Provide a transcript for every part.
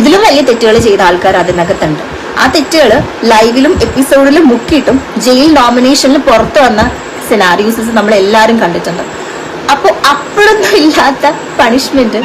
ഇതിലും വലിയ തെറ്റുകൾ ചെയ്ത ആൾക്കാർ അതിനകത്തുണ്ട്. ആ തെറ്റുകൾ ലൈവിലും എപ്പിസോഡിലും മുക്കിയിട്ടും ജയിൽ നോമിനേഷനിൽ പുറത്തു വന്ന സിനാരിയോസസ് നമ്മൾ എല്ലാവരും കണ്ടിട്ടുണ്ട്. അപ്പോൾ അപ്പോഴൊന്നും ഇല്ലാത്ത പണിഷ്മെന്റ്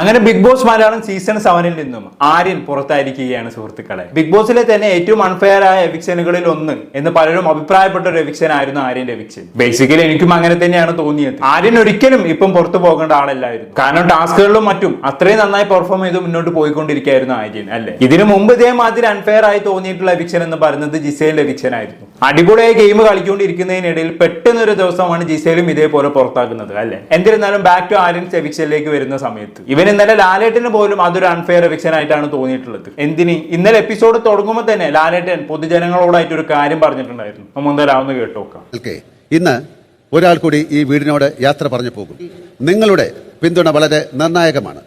അങ്ങനെ ബിഗ് ബോസ് മലയാളം സീസൺ സെവനിൽ നിന്നും ആര്യൻ പുറത്തായിരിക്കുകയാണ് സുഹൃത്തുക്കളെ. ബിഗ് ബോസിലെ തന്നെ ഏറ്റവും അൺഫെയർ ആയ എവിക്ഷനുകളിൽ ഒന്ന് എന്ന് പലരും അഭിപ്രായപ്പെട്ട ഒരു എവിക്ഷൻ ആയിരുന്നു ആര്യന്റെ എവിക്ഷൻ ബേസിക്കലി എനിക്കും അങ്ങനെ തന്നെയാണ് തോന്നിയത്. ആര്യൻ ഒരിക്കലും ഇപ്പം പുറത്തു പോകേണ്ട ആളല്ലായിരുന്നു. കാരണം ടാസ്കുകളിലും മറ്റും അത്രയും നന്നായി പെർഫോം ചെയ്ത് മുന്നോട്ട് പോയിക്കൊണ്ടിരിക്കുകയായിരുന്നു ആര്യൻ അല്ലെ? ഇതിനു മുമ്പ് ഇതേമാതിരി അൺഫെയർ ആയി തോന്നിയിട്ടുള്ള എവിക്ഷൻ എന്ന് പറയുന്നത് ജിസേലിന്റെ എവിക്ഷൻ ആയിരുന്നു. അടിപൊളിയായി ഗെയിം കളിച്ചുകൊണ്ടിരിക്കുന്നതിനിടയിൽ പെട്ടെന്നൊരു ദിവസമാണ് ജിസേലും ഇതേപോലെ പുറത്താക്കുന്നത് അല്ലെ? എന്നിരുന്നാലും ബാക്ക് ടു ആര്യൻസ് എവിക്ഷനിലേക്ക് വരുന്ന സമയത്ത്. ഇവൻ ഇന്നലെ ലാലേട്ടന് പോലും അതൊരു അൺഫെയർ എവിക്ഷൻ ആയിട്ടാണ് തോന്നിയിട്ടുള്ളത്. എന്തിന്? ഇന്നലെ എപ്പിസോഡ് തുടങ്ങുമ്പോൾ തന്നെ ലാലേട്ടൻ പൊതുജനങ്ങളോടായിട്ട് ഒരു കാര്യം പറഞ്ഞിട്ടുണ്ടായിരുന്നു. നമ്മൾ എന്തായാലും കേട്ടു നോക്കാം ഇന്ന് ഒരാൾ കൂടി ഈ വീടിനോട് യാത്ര പറഞ്ഞു പോകും. നിങ്ങളുടെ പിന്തുണ വളരെ നിർണായകമാണ്.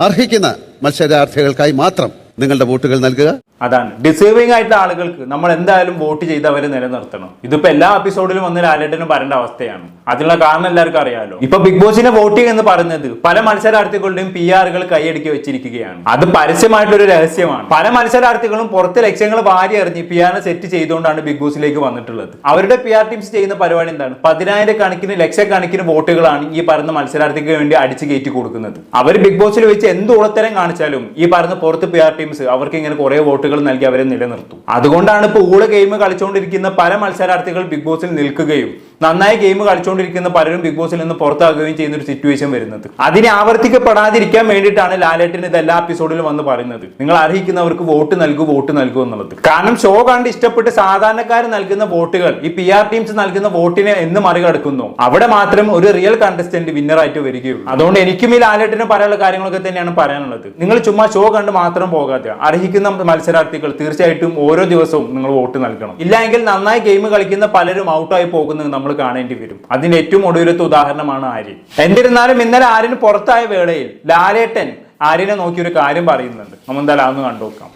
അർഹിക്കുന്ന മത്സരാർത്ഥികൾക്കായി മാത്രം നിങ്ങളുടെ വോട്ടുകൾ നൽകുക. അതാണ്. ഡിസേർവിംഗ് ആയിട്ടുള്ള ആളുകൾക്ക് നമ്മൾ എന്തായാലും വോട്ട് ചെയ്ത് അവരെ നിലനിർത്തണം. ഇതിപ്പോ എല്ലാ എപ്പിസോഡിലും വന്ന് ലാലേട്ടനും വരേണ്ട അവസ്ഥയാണ്. അതിനുള്ള കാരണം എല്ലാവർക്കും അറിയാമല്ലോ ഇപ്പൊ ബിഗ് ബോസിനെ വോട്ടിംഗ് എന്ന് പറയുന്നത് പല മത്സരാർത്ഥികളുടെയും പി ആറുകൾ കൈയടക്കി വെച്ചിരിക്കുകയാണ്. അത് പരസ്യമായിട്ടൊരു രഹസ്യമാണ്. പല മത്സരാർത്ഥികളും പുറത്ത് ലക്ഷ്യങ്ങൾ വാരി എറിഞ്ഞ് പി ആറിനെ സെറ്റ് ചെയ്തുകൊണ്ടാണ് ബിഗ് ബോസിലേക്ക് വന്നിട്ടുള്ളത്. അവരുടെ പി ആർ ടീംസ് ചെയ്യുന്ന പരിപാടി എന്താണ്? പതിനായിരക്കണക്കിന് ലക്ഷക്കണക്കിന് വോട്ടുകളാണ് ഈ പറയുന്ന മത്സരാർത്ഥിക്ക് വേണ്ടി അടിച്ചു കയറ്റി കൊടുക്കുന്നത്. അവർ ബിഗ് ബോസിൽ വെച്ച് എന്ത് ഉളത്തരം കാണിച്ചാലും ഈ പറയുന്ന പുറത്ത് പി ആർ ടീംസ് അവർക്ക് ഇങ്ങനെ കുറെ വോട്ടുകൾ നൽകി അവരെ നിലനിർത്തും. അതുകൊണ്ടാണ് ഇപ്പോൾ ഊള ഗെയിം കളിച്ചുകൊണ്ടിരിക്കുന്ന പല മത്സരാർത്ഥികൾ ബിഗ് ബോസിൽ നിൽക്കുകയും നന്നായി ഗെയിം കളിച്ചുകൊണ്ടിരിക്കുന്ന പലരും ബിഗ് ബോസിൽ നിന്ന് പുറത്താകുകയും ചെയ്യുന്ന ഒരു സിറ്റുവേഷൻ വരുന്നത്. അതിനെ ആവർത്തിക്കപ്പെടാതിരിക്കാൻ വേണ്ടിയിട്ടാണ് ലാലേട്ടൻ ഇത് എല്ലാ എപ്പിസോഡിലും വന്ന് പറയുന്നത്. നിങ്ങൾ അർഹിക്കുന്നവർക്ക് വോട്ട് നൽകൂ വോട്ട് നൽകൂ എന്നുള്ളത്. കാരണം ഷോ കണ്ട് ഇഷ്ടപ്പെട്ട് സാധാരണക്കാർ നൽകുന്ന വോട്ടുകൾ ഈ പി ആർ ടീംസ് നൽകുന്ന വോട്ടിനെ എന്ന് മറികടക്കുന്നു. അവിടെ മാത്രം ഒരു റിയൽ കണ്ടസ്റ്റന്റ് വിന്നറായിട്ട് വരികയുള്ളൂ. അതുകൊണ്ട് എനിക്കും ഈ ലാലേട്ടിന് പറയാനുള്ള കാര്യങ്ങളൊക്കെ തന്നെയാണ് പറയാനുള്ളത്. നിങ്ങൾ ചുമ്മാ ഷോ കണ്ട് മാത്രം പോകാതെ അർഹിക്കുന്ന മത്സരാർത്ഥികൾ തീർച്ചയായിട്ടും ഓരോ ദിവസവും നിങ്ങൾ വോട്ട് നൽകണം. ഇല്ലെങ്കിൽ നന്നായി ഗെയിം കളിക്കുന്ന പലരും ഔട്ടായി പോകുന്നത് നമ്മൾ കാണേണ്ടി വരും. അതിന് ഏറ്റവും ഒടുവിലത്തെ ഉദാഹരണമാണ് ആര്യൻ എന്നിരുന്നാലും ഇന്നലെ ആര്യന് പുറത്തായ വേളയിൽ ലാലേട്ടൻ ആര്യനെ നോക്കി ഒരു കാര്യം പറയുന്നുണ്ട്. നമ്മൾ എന്തായാലും അതൊന്ന് കണ്ടുനോക്കാം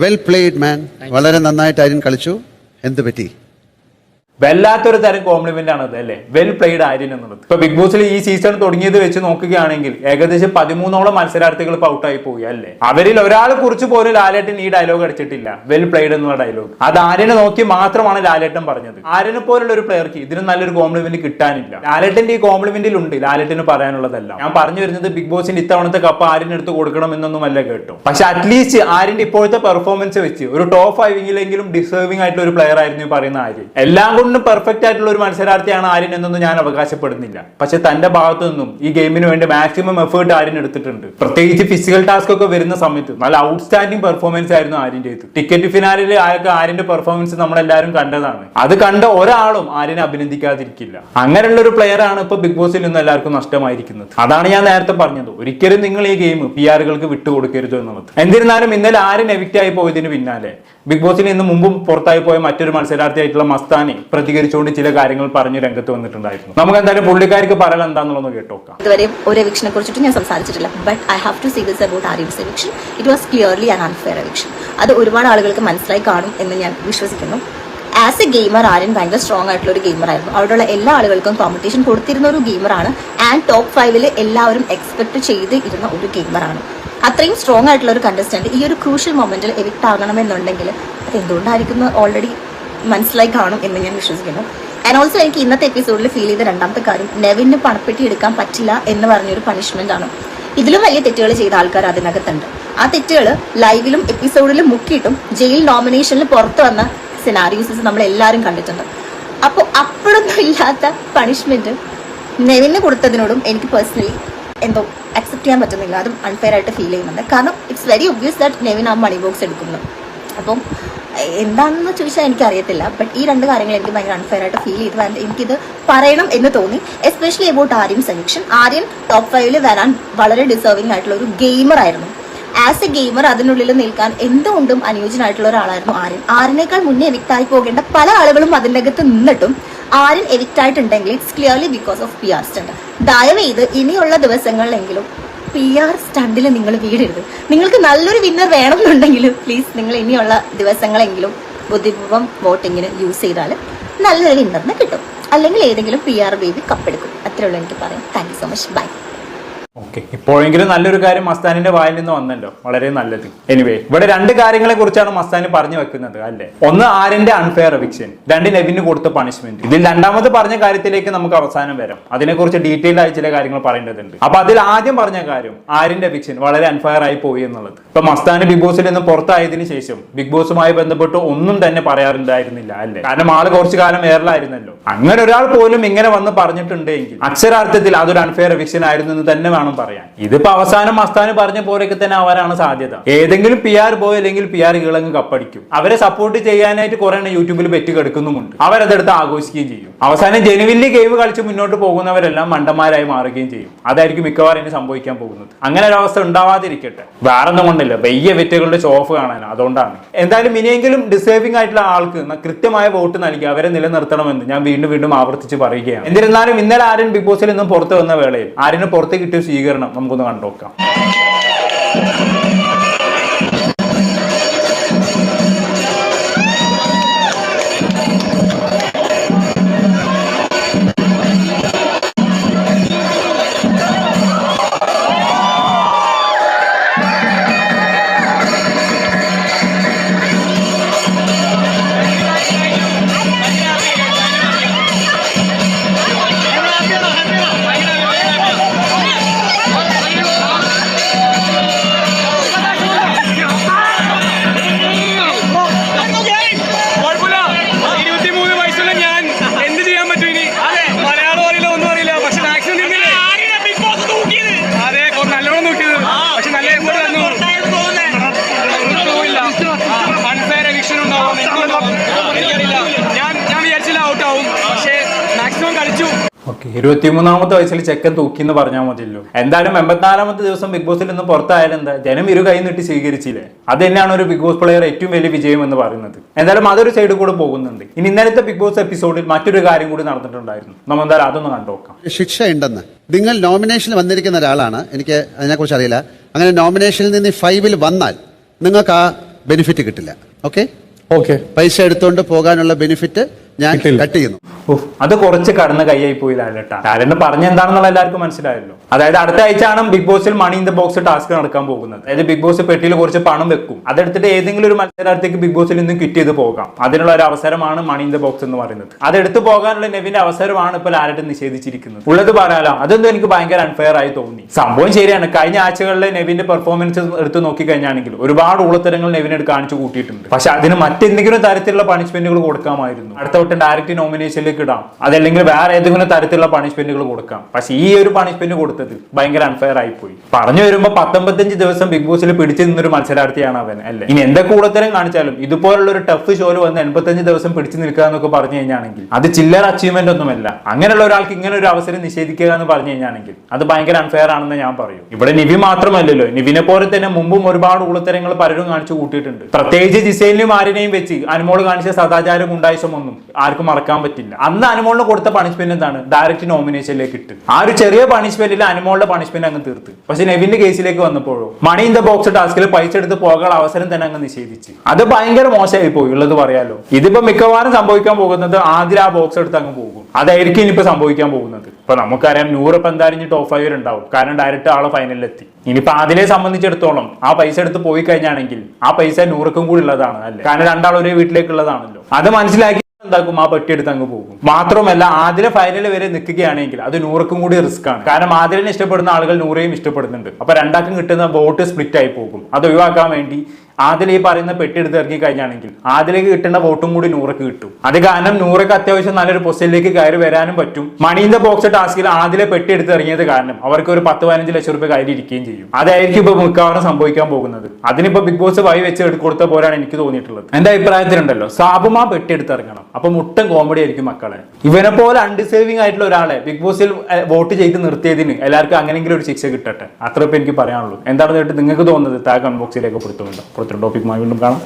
വെൽ പ്ലേഡ് മാൻ വളരെ നന്നായിട്ട് ആര്യൻ കളിച്ചു. എന്ത് പറ്റി? വല്ലാത്തൊരു തരം കോംപ്ലിമെന്റ് ആണ് അത് അല്ലേ? വെൽ പ്ലേഡ് ആര്യൻ എന്നുള്ളത്. ഇപ്പൊ ബിഗ് ബോസിൽ ഈ സീസൺ തുടങ്ങിയത് വെച്ച് നോക്കുകയാണെങ്കിൽ ഏകദേശം പതിമൂന്നോളം മത്സരാർത്ഥികൾ ഇപ്പൊ ഔട്ടായി പോയി അല്ലേ? അവരിൽ ഒരാളെ കുറിച്ച് പോലും ലാലേട്ടൻ ഈ ഡയലോഗ് അടിച്ചിട്ടില്ല. വെൽ പ്ലേഡ് എന്നുള്ള ഡയലോഗ് അത് ആര്യനെ നോക്കി മാത്രമാണ് ലാലേട്ടൻ പറഞ്ഞത്. ആര്യനെ പോലുള്ള ഒരു പ്ലെയർക്ക് ഇതിന് നല്ലൊരു കോംപ്ലിമെന്റ് കിട്ടാനില്ല. ലാലേട്ടന്റെ ഈ കോംപ്ലിമെന്റിൽ ഉണ്ട് ലാലേട്ടന് പറയാനുള്ളതല്ല. ഞാൻ പറഞ്ഞു വരുന്നത് ബിഗ് ബോസിന്റെ ഇത്തവണത്തെ കപ്പ് ആര്യന് എടുത്ത് കൊടുക്കണം എന്നൊന്നുമല്ല കേട്ടോ. പക്ഷെ അറ്റ്ലീസ്റ്റ് ആര്യന്റെ ഇപ്പോഴത്തെ പെർഫോമൻസ് വെച്ച് ഒരു ടോപ്പ് ഫൈവിലെങ്കിലും ഡിസേർവിംഗ് ആയിട്ടുള്ള ഒരു പ്ലെയർ ആയിരുന്നു പറയുന്ന ആര്യൻ. എല്ലാം കൊണ്ടും പെർഫെക്റ്റ് ആയിട്ടുള്ള ഒരു മത്സരാർത്ഥിയാണ് ആര്യൻ എന്നൊന്നും ഞാൻ അവകാശപ്പെടുന്നില്ല. പക്ഷെ തന്റെ ഭാഗത്തു നിന്നും ഈ ഗെയിമിന് വേണ്ടി മാക്സിമം എഫേർട്ട് ആര്യൻ എടുത്തിട്ടുണ്ട്. പ്രത്യേകിച്ച് ഫിസിക്കൽ ടാസ്ക് ഒക്കെ വരുന്ന സമയത്ത് നല്ല ഔട്ട്സ്റ്റാൻഡിംഗ് പെർഫോമൻസ് ആയിരുന്നു ആര്യന്റെ ടിക്കറ്റ് ഫിനാലിൽ ആയൊക്കെ ആര്യന്റെ പെർഫോമൻസ് നമ്മളെല്ലാവരും കണ്ടതാണ്. അത് കണ്ട ഒരാളും ആര്യനെ അഭിനന്ദിക്കാതിരിക്കില്ല. അങ്ങനെയുള്ള ഒരു പ്ലെയർ ആണ് ഇപ്പൊ ബിഗ് ബോസിൽ നിന്ന് എല്ലാവർക്കും നഷ്ടമായിരിക്കുന്നത്. അതാണ് ഞാൻ നേരത്തെ പറഞ്ഞത്. ഒരിക്കലും നിങ്ങൾ ഈ ഗെയിം പി ആറുകൾക്ക് വിട്ടുകൊടുക്കരുത് എന്നുള്ളത്. എന്നിരുന്നാലും ഇന്നലെ ആര്യൻ എവിക്റ്റ് ആയി പോയതിന് പിന്നാലെ ബിഗ് ബോസിൽ നിന്ന് മുമ്പും പുറത്തായി പോയ മറ്റൊരു മത്സരാർത്ഥിയായിട്ടുള്ള മസ്താനി പ്രതികരിച്ചുകൊണ്ട് ചില കാര്യങ്ങൾ പറഞ്ഞ് രംഗത്ത് വന്നിട്ടുണ്ടായിരുന്നു. നമുക്ക് എന്തായാലും പുള്ളിക്കാർക്ക് പറയാൻ എന്താണെന്നുള്ളത് കേട്ടോക്കാം. ഇതുവരെ ഒരു എവിക്ഷനെ കുറിച്ചിട്ട് ഞാൻ സംസാരിച്ചിട്ടില്ല. But I have to see this about Aryan's eviction it was clearly an unfair eviction അത് ഒരുപാട് ആളുകൾക്ക് മനസ്സിലായി കാണും എന്ന് ഞാൻ വിശ്വസിക്കുന്നു. ആസ് എ ഗെയിമർ ആര്യൻ ഭയങ്കര സ്ട്രോങ് ആയിട്ടുള്ള ഒരു ഗെയിമർ ആയിരുന്നു. അവിടെയുള്ള എല്ലാ ആളുകൾക്കും കോമ്പറ്റീഷൻ കൊടുത്തിരുന്ന ഒരു ഗെയിമറാണ് ആൻഡ് ടോപ്പ് ഫൈവിൽ എല്ലാവരും എക്സ്പെക്ട് ചെയ്ത് ഇരുന്ന ഒരു ഗെയിമറാണ് അത്രയും സ്ട്രോങ് ആയിട്ടുള്ള ഒരു കണ്ടസ്റ്റന്റ് ഈ ഒരു ക്രൂഷ്യൽ മൊമെന്റിൽ എവിക്ട് ആകണമെന്നുണ്ടെങ്കിൽ അത് എന്തുകൊണ്ടായിരിക്കും ഓൾറെഡി മനസ്സിലായി കാണും എന്ന് ഞാൻ വിശ്വസിക്കുന്നു. ആൻഡ് ഓൾസോ എനിക്ക് ഇന്നത്തെ എപ്പിസോഡിൽ ഫീൽ ചെയ്ത രണ്ടാമത്തെ കാര്യം നെവിന് പണപ്പെട്ടി എടുക്കാൻ പറ്റില്ല എന്ന് പറഞ്ഞൊരു പണിഷ്മെന്റ് ആണ്. ഇതിലും വലിയ തെറ്റുകൾ ചെയ്ത ആൾക്കാർ അതിനകത്തുണ്ട്. ആ തെറ്റുകൾ ലൈവിലും എപ്പിസോഡിലും മുക്കിയിട്ടും ജയിൽ നോമിനേഷനിൽ പുറത്തു വന്ന സിനാരിയോസസ് നമ്മൾ എല്ലാവരും കണ്ടിട്ടുണ്ട്. അപ്പോൾ അപ്പോഴൊന്നും ഇല്ലാത്ത പണിഷ്മെന്റ് നെവിന് കൊടുത്തതിനോടും എനിക്ക് പേഴ്സണലി എന്തോ അക്സെപ്റ്റ് ചെയ്യാൻ പറ്റുന്നില്ല. അതും അൺഫെയർ ആയിട്ട് ഫീൽ ചെയ്യുന്നുണ്ട്. കാരണം it's very obvious that Nevin ആ മണി ബോക്സ് എടുക്കുന്നു. അപ്പം എന്താണെന്ന് ചോദിച്ചാൽ എനിക്ക് അറിയത്തില്ല ബട്ട് ഈ രണ്ട് കാര്യങ്ങൾ എനിക്ക് ഭയങ്കര അൺഫെയർ ആയിട്ട് ഫീൽ ചെയ്തു. And എനിക്കിത് പറയണം എന്ന് തോന്നി. Especially about Aryan selection Aryan top ഫൈവിൽ വരാൻ വളരെ ഡിസേർവിംഗ് ആയിട്ടുള്ള ഒരു ഗെയിമർ ആയിരുന്നു. ആസ് എ ഗെയിമർ അതിനുള്ളിൽ നിൽക്കാൻ എന്തുകൊണ്ടും അനുയോജ്യനായിട്ടുള്ള ഒരാളായിരുന്നു ആര്യൻ. ആര്യനേക്കാൾ മുന്നേ വ്യക്തമായി പോകേണ്ട പല ആളുകളും അതിന്റെ അകത്ത് നിന്നിട്ടും ആര്യൻ എവിക്റ്റ് ആയിട്ടുണ്ടെങ്കിൽ it's clearly because of P R stunt ദയവെയ്ത് ഇനിയുള്ള ദിവസങ്ങളിലെങ്കിലും പി ആർ സ്റ്റണ്ടിൽ നിങ്ങൾ വീടരുത്. നിങ്ങൾക്ക് നല്ലൊരു വിന്നർ വേണമെന്നുണ്ടെങ്കിൽ പ്ലീസ് നിങ്ങൾ ഇനിയുള്ള ദിവസങ്ങളെങ്കിലും ബുദ്ധിപൂർവം വോട്ടിങ്ങിന് യൂസ് ചെയ്താൽ നല്ലൊരു വിന്നറിന് കിട്ടും. അല്ലെങ്കിൽ ഏതെങ്കിലും പി ആർ ബേബി കപ്പെടുക്കും അത്രയുള്ളൂ എനിക്ക് പറയാം thank you so much bye okay. ഇപ്പോഴെങ്കിലും നല്ലൊരു കാര്യം മസ്താനിന്റെ വായിൽ നിന്ന് വന്നല്ലോ. വളരെ നല്ലത്. എനിവേ ഇവിടെ രണ്ട് കാര്യങ്ങളെ കുറിച്ചാണ് മസ്താനി പറഞ്ഞു വെക്കുന്നത് അല്ലെ? ഒന്ന് ആര്യന്റെ അൺഫെയർ എവിക്ഷൻ രണ്ട് നെവിന് കൊടുത്ത പണിഷ്മെന്റ് ഇതിൽ രണ്ടാമത് പറഞ്ഞ കാര്യത്തിലേക്ക് നമുക്ക് അവസാനം വരാം. അതിനെക്കുറിച്ച് ഡീറ്റെയിൽ ആയി ചില കാര്യങ്ങൾ പറയേണ്ടതുണ്ട്. അപ്പൊ അതിൽ ആദ്യം പറഞ്ഞ കാര്യം ആര്യന്റെ എവിക്ഷൻ വളരെ അൺഫെയർ ആയി പോയി എന്നുള്ളത്. ഇപ്പൊ മസ്താന് ബിഗ് ബോസിൽ നിന്ന് പുറത്തായതിനു ശേഷം ബിഗ് ബോസുമായി ബന്ധപ്പെട്ട് ഒന്നും തന്നെ പറയാറുണ്ടായിരുന്നില്ല അല്ലെ? കാരണം ആൾ കുറച്ചു കാലം ഏറലായിരുന്നല്ലോ. അങ്ങനെ ഒരാൾ പോലും ഇങ്ങനെ വന്ന് പറഞ്ഞിട്ടുണ്ടെങ്കിൽ അക്ഷരാർത്ഥത്തിൽ അതൊരു അൺഫെയർ എവിക്ഷൻ ആയിരുന്നു എന്ന് തന്നെ വേണം പറയാൻ. ഇതിപ്പോ അവസാനം മസ്താന് പറഞ്ഞ പോലെയൊക്കെ തന്നെ അവരാണ് സാധ്യത. ഏതെങ്കിലും പി ആർ ബോയ് അല്ലെങ്കിൽ പി ആർ ഇളങ്ങ് കപ്പടിക്കും. അവരെ സപ്പോർട്ട് ചെയ്യാനായിട്ട് കുറെ യൂട്യൂബിൽ പെറ്റ് കിടക്കുന്നുമുണ്ട്. അവരതെടുത്ത് ആഘോഷിക്കുകയും ചെയ്യും. അവസാനം ജനുവിലി ഗെയിം കളിച്ച് മുന്നോട്ട് പോകുന്നവരെല്ലാം മണ്ടന്മാരായി മാറുകയും ചെയ്യും. അതായിരിക്കും മിക്കവാറും ഇനി സംഭവിക്കാൻ പോകുന്നത്. അങ്ങനെ ഒരു അവസ്ഥ ഉണ്ടാവാതിരിക്കട്ടെ. വേറെ ഒന്നും കൊണ്ടില്ല. വെയ്യ വെറ്റുകളുടെ ഷോഫ് കാണാൻ അതുകൊണ്ടാണ്. എന്തായാലും ഇനിയെങ്കിലും ഡിസേർവിംഗ് ആയിട്ടുള്ള ആൾക്ക് കൃത്യമായ വോട്ട് നൽകി അവരെ നിലനിർത്തണമെന്ന് ഞാൻ വീണ്ടും വീണ്ടും ആവർത്തിച്ച് പറയുകയാണ്. എന്നിരുന്നാലും ഇന്നലെ ആരും ബിഗ് ബോസിൽ നിന്നും പുറത്തു വന്ന വേളയിൽ ആരും പുറത്ത് കിട്ടിയ സ്വീകരണം നമുക്കൊന്ന് കണ്ടുനോക്കാം. ഓക്കെ ഇരുപത്തിമൂന്നാമത്തെ വയസ്സിൽ ചെക്കൻ തൂക്കി എന്ന് പറഞ്ഞാൽ മതിയല്ലോ എന്തായാലും എൺപത്തിനാലാമത്തെ ദിവസം ബിഗ് ബോസിൽ നിന്ന് പുറത്തായാലും എന്താ ജനം ഇരു കൈ നീട്ടി സ്വീകരിച്ചില്ലേ? അത് തന്നെയാണ് ഒരു ബിഗ് ബോസ് പ്ലെയർ ഏറ്റവും വലിയ വിജയം എന്ന് പറയുന്നത്. എന്തായാലും അതൊരു സൈഡ് കൂടെ പോകുന്നുണ്ട്. ഇനി ഇന്നലത്തെ ബിഗ് ബോസ് എപ്പിസോഡിൽ മറ്റൊരു കാര്യം കൂടി നടന്നിട്ടുണ്ടായിരുന്നു. നമ്മൾ എന്തായാലും അതൊന്ന് കണ്ടുനോക്കാം ശിക്ഷ ഉണ്ടെന്ന് നിങ്ങൾ നോമിനേഷനിൽ വന്നിരിക്കുന്ന ഒരാളാണ്. എനിക്ക് അതിനെക്കുറിച്ച് അറിയില്ല. അങ്ങനെ നോമിനേഷനിൽ നിന്ന് ഫൈവിൽ വന്നാൽ നിങ്ങൾക്ക് ആ ബെനിഫിറ്റ് കിട്ടില്ല. ഓക്കെ ഓക്കെ പൈസ എടുത്തുകൊണ്ട് പോകാനുള്ള ബെനിഫിറ്റ് ഞാൻ കട്ട് ചെയ്യുന്നു. അത് കുറച്ച് കടന്ന് കൈയായി പോയി ലാലേട്ടാ ലാലേട്ടൻ പറഞ്ഞ എന്താണെന്നുള്ള എല്ലാവർക്കും മനസ്സിലായല്ലോ. അതായത് അടുത്ത ആഴ്ചയാണ് ബിഗ് ബോസിൽ money in the box task നടക്കാൻ പോകുന്നത്. അതായത് ബിഗ് ബോസ് പെട്ടിയിൽ കുറച്ച് പണം വെക്കും. അതെടുത്തിട്ട് ഏതെങ്കിലും ഒരു മത്സരാർത്ഥിക്ക് ബിഗ് ബോസിൽ നിന്നും കിറ്റ് ചെയ്ത് പോകാം. അതിനുള്ള ഒരു അവസരമാണ് മണി ഇൻ ദ ബോക്സ് എന്ന് പറയുന്നത്. അതെടുത്ത് പോകാനുള്ള നെവിന്റെ അവസരമാണ് ഇപ്പോൾ ലാലേട്ടൻ നിഷേധിച്ചിരിക്കുന്നത്. ഉള്ളത് പറയാലോ. അതൊന്നും എനിക്ക് ഭയങ്കര അൺഫെയർ ആയി തോന്നി. സംഭവം ശരിയാണ്. കഴിഞ്ഞ ആഴ്ചകളിലെ നെവിന്റെ പെർഫോമൻസ് എടുത്ത് നോക്കി കഴിഞ്ഞാണെങ്കിൽ ഒരുപാട് ഉള്ളത്തരങ്ങൾ നെവിനെടുത്ത് കാണിച്ചു കൂട്ടിയിട്ടുണ്ട്. പക്ഷെ അതിന് മറ്റെന്തെങ്കിലും തരത്തിലുള്ള പണിഷ്മെന്റുകൾ കൊടുക്കാമായിരുന്നു. അടുത്ത വട്ടം ഡയറക്റ്റ് നോമിനേഷനിലേക്ക് ഇടാം. അതല്ലെങ്കിൽ വേറെ ഏതെങ്കിലും തരത്തിലുള്ള പണിഷ്മെന്റുകൾ കൊടുക്കാം. പക്ഷെ ഈ ഒരു പണിഷ്മെന്റ് കൊടുത്തത് ഭയങ്കര അൺഫെയർ ആയി പോയി പറഞ്ഞു വരുമ്പോ പത്തൊമ്പത്തഞ്ച് ദിവസം ബിഗ് ബോസിൽ പിടിച്ചു നിന്നൊരു മത്സരാർത്ഥിയാണ് അവൻ അല്ലെ? ഇനി എന്താ കൂടുതലും കാണിച്ചാലും ഇതുപോലുള്ള ഒരു ടഫ് ഷോയിൽ വന്ന് എൺപത്തഞ്ച് ദിവസം പിടിച്ചു നിൽക്കുക എന്നൊക്കെ പറഞ്ഞു കഴിഞ്ഞാണെങ്കിൽ അത് ചില്ലർ അച്ചീവ്മെന്റ് ഒന്നുമല്ല. അങ്ങനെയുള്ള ഒരാൾക്ക് ഇങ്ങനെ ഒരു അവസരം നിഷേധിക്കുക എന്ന് പറഞ്ഞു കഴിഞ്ഞാണെങ്കിൽ അത് ഭയങ്കര അൺഫെയർ ആണെന്ന് ഞാൻ പറയും. ഇവിടെ നിവി മാത്രമല്ലല്ലോ നിവിനെ പോലെ തന്നെ മുമ്പും ഒരുപാട് ഉളത്തരങ്ങൾ പലരും കാണിച്ചു കൂട്ടിയിട്ടുണ്ട്. പ്രത്യേകിച്ച് ജിസൈലിനും ആരിനെയും വെച്ച് അനുമോൾ കാണിച്ച സദാചാരം ഉണ്ടായിസം ഒന്നും ആർക്കും മറക്കാൻ പറ്റില്ല. അന്ന് അനുമോളിന് കൊടുത്ത പണിഷ്മെന്റ് എന്താണ്? ഡയറക്റ്റ് നോമിനേഷനിലേക്ക് ഇട്ട്. ആ ഒരു ചെറിയ പണിഷ്മെന്റിൽ അനുമോളുടെ പണിഷ്മെന്റ് അങ്ങ് തീർത്ത്. പക്ഷെ നെവിന്റെ കേസിലേക്ക് വന്നപ്പോഴോ? മണി ഇൻ ദ ബോക്സ് ടാസ്കിൽ പൈസ എടുത്ത് പോകാനുള്ള അവസരം തന്നെ അങ്ങ് നിഷേധിച്ച്. അത് ഭയങ്കര മോശമായി പോയി. ഉള്ളത് പറയാലോ. ഇതിപ്പോ മിക്കവാറും സംഭവിക്കാൻ പോകുന്നത് ആദ്യം ആ ബോക്സ് എടുത്ത് അങ്ങ് പോകും. അതായിരിക്കും ഇനിയിപ്പോ സംഭവിക്കാൻ പോകുന്നത്. ഇപ്പൊ നമുക്കറിയാം നൂറ് ഇപ്പൊ എന്തായാലും ടോപ്പ് ഫൈവ് ഉണ്ടാവും കാരണം ഡയറക്റ്റ് ആളെ ഫൈനലിൽ എത്തി. ഇനിയിപ്പോ അതിനെ സംബന്ധിച്ചിടത്തോളം ആ പൈസ എടുത്ത് പോയി കഴിഞ്ഞാണെങ്കിൽ ആ പൈസ നൂറക്കും കൂടി ഉള്ളതാണ് അല്ലേ? കാരണം രണ്ടാൾ ഒരേ വീട്ടിലേക്കുള്ളതാണല്ലോ. അത് മനസ്സിലാക്കി എന്താക്കും? ആ പെട്ടി എടുത്ത് അങ്ങ് പോകും. മാത്രമല്ല ആതിര ഫൈനൽ വരെ നിൽക്കുകയാണെങ്കിൽ അത് നൂറക്കും കൂടി റിസ്ക് ആണ്. കാരണം ആദിലിനെ ഇഷ്ടപ്പെടുന്ന ആളുകൾ നൂറേയും ഇഷ്ടപ്പെടുന്നുണ്ട്. അപ്പൊ രണ്ടാക്കും കിട്ടുന്ന വോട്ട് സ്പ്ലിറ്റ് ആയി പോകും. അത് ഒഴിവാക്കാൻ വേണ്ടി ആദിൽ ഈ പറയുന്ന പെട്ടി എടുത്ത് ഇറങ്ങി കഴിഞ്ഞാണെങ്കിൽ ആദിലേക്ക് കിട്ടേണ്ട വോട്ടും കൂടി നൂറക്ക് കിട്ടും. അത് കാരണം നൂറക്ക് അത്യാവശ്യം നല്ലൊരു പൊസിഷനിലേക്ക് കയറി വരാനും പറ്റും. മണീന്റെ ബോക്സ് ടാസ്കിൽ ആദിലെ പെട്ടി എടുത്ത് ഇറങ്ങിയത് കാരണം അവർക്ക് ഒരു പത്ത് പതിനഞ്ച് ലക്ഷം രൂപ കയറി ഇരിക്കുകയും ചെയ്യും. അതായിരിക്കും ഇപ്പൊ മിക്കവാറും സംഭവിക്കാൻ പോകുന്നത്. അതിനിപ്പോ ബിഗ് ബോസ് വഴി വെച്ച് എടുക്കൊടുത്ത കൊടുത്ത പോലാണ് എനിക്ക് തോന്നിയിട്ടുള്ളത്. എന്റെ അഭിപ്രായത്തിലുണ്ടല്ലോ സാബുമാ പെട്ടി എടുത്ത് ഇറങ്ങണം. അപ്പൊ മുട്ടൻ കോമഡി ആയിരിക്കും മക്കളെ. ഇവനെ പോലെ അൺഡിസേവിംഗ് ആയിട്ടുള്ള ഒരാളെ ബിഗ് ബോസിൽ വോട്ട് ചെയ്ത് നിർത്തിയതിന് എല്ലാവർക്കും അങ്ങനെങ്കിലും ഒരു ശിക്ഷ കിട്ടട്ടെ. അത്ര എനിക്ക് പറയാനുള്ളൂ. എന്താണ് കേട്ട് നിങ്ങൾക്ക് തോന്നുന്നത് താ കമന്റ് ബോക്സിലേക്ക് പുറത്തൊരു ടോപ്പിക്കുമായി വീണ്ടും കാണാം.